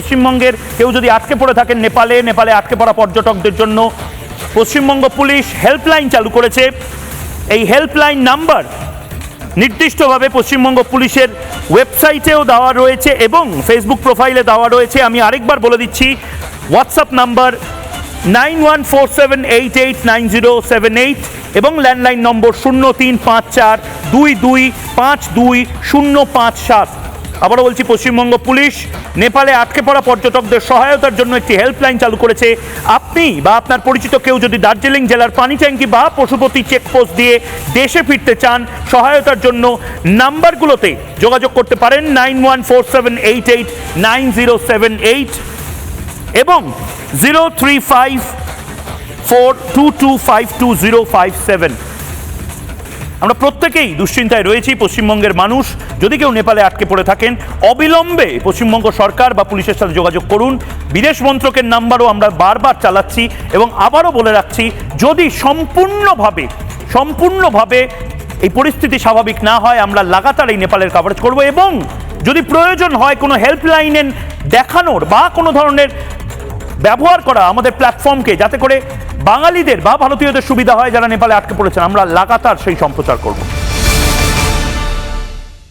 পশ্চিমবঙ্গের কেউ যদি আটকে পড়ে থাকেন নেপালে নেপালে আটকে পড়া পর্যটকদের জন্য পশ্চিমবঙ্গ পুলিশ হেল্পলাইন চালু করেছে। এই হেল্পলাইন নাম্বার নির্দিষ্টভাবে পশ্চিমবঙ্গ পুলিশের ওয়েবসাইটেও দেওয়া রয়েছে এবং ফেসবুক প্রোফাইলে দেওয়া রয়েছে। আমি আরেকবার বলে দিচ্ছি, WhatsApp number nine one four seven eight eight nine zero seven eight এবং ল্যান্ডলাইন নম্বর শূন্য তিন পাঁচ চার দুই দুই পাঁচ দুই শূন্য পাঁচ সাত। আবারও বলছি, পশ্চিমবঙ্গ পুলিশ নেপালে আটকে পড়া পর্যটকদের সহায়তার জন্য একটি হেল্পলাইন চালু করেছে। আপনি বা আপনার পরিচিত কেউ যদি দার্জিলিং জেলার পানি ট্যাঙ্কি বা পশুপতি চেকপোস্ট দিয়ে দেশে ফিরতে চান, সহায়তার জন্য নাম্বারগুলোতে যোগাযোগ করতে পারেন nine one four seven eight eight nine zero seven eight এবং zero three five four two two five two zero five seven. আমরা প্রত্যেকেই দুশ্চিন্তায় রয়েছি, পশ্চিমবঙ্গের মানুষ। যদি কেউ নেপালে আটকে পড়ে থাকেন, অবিলম্বে পশ্চিমবঙ্গ সরকার বা পুলিশের সাথে যোগাযোগ করুন। বিদেশ মন্ত্রকের নাম্বারও আমরা বারবার চালাচ্ছি এবং আবারও বলে রাখছি, যদি সম্পূর্ণভাবে সম্পূর্ণভাবে এই পরিস্থিতি স্বাভাবিক না হয়, আমরা লাগাতার এই নেপালের কভারেজ করব এবং যদি প্রয়োজন হয় কোনো হেল্পলাইনের দেখানোর বা কোনো ধরনের ব্যবহার করা আমাদের প্ল্যাটফর্মকে যাতে করে বাঙালিদের বা ভারতীয়দের সুবিধা হয় যারা নেপালে আটকে পড়েছেন। আমরা লাগাতার সেই সম্প্রচার করব।